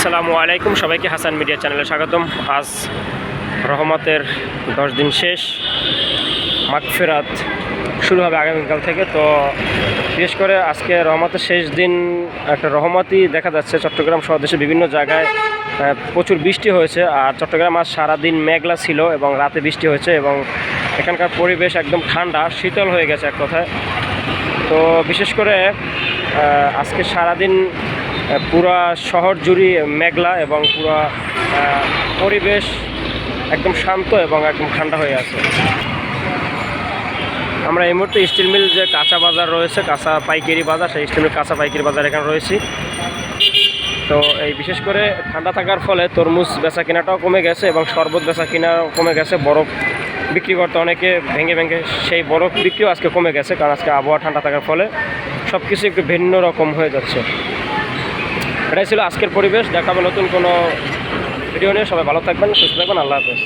আসসালামু আলাইকুম। সবাইকে হাসান মিডিয়া চ্যানেলে স্বাগতম। আজ রহমতের দশ দিন শেষ। মাগফেরাত শুরু হবে আগামীকাল থেকে। তো বিশেষ করে আজকে রহমতের শেষ দিন একটা রহমতই দেখা যাচ্ছে। চট্টগ্রাম সহ দেশের বিভিন্ন জায়গায় প্রচুর বৃষ্টি হয়েছে। আর চট্টগ্রাম আজ সারাদিন মেঘলা ছিল এবং রাতে বৃষ্টি হয়েছে এবং এখানকার পরিবেশ একদম ঠান্ডা, শীতল হয়ে গেছে এক কথায়। তো বিশেষ করে আজকে সারাদিন পুরা শহর জুড়ে মেঘলা এবং পুরা পরিবেশ একদম শান্ত এবং একদম ঠান্ডা হয়ে আছে। আমরা এই মুহূর্তে স্টিল মিল যে কাঁচা বাজার রয়েছে, কাঁচা পাইকারি বাজার, সেই স্টিল মিল কাঁচা পাইকারি বাজার এখানে রয়েছি। তো এই বিশেষ করে ঠান্ডা থাকার ফলে তরমুজ বেচা কেনাটাও কমে গেছে এবং শরবত বেচা কেনাও কমে গেছে। বরফ বিক্রি করতে অনেকে ভেঙে ভেঙে সেই বরফ বিক্রিও আজকে কমে গেছে, কারণ আজকে আবহাওয়া ঠান্ডা থাকার ফলে সব কিছু একটু ভিন্ন রকম হয়ে যাচ্ছে। এটাই ছিল আজকের পরিবেশ। দেখাবে নতুন কোনো ভিডিও নিয়ে। সবাই ভালো থাকবেন, সুস্থ থাকবেন। আল্লাহ হাফেজ।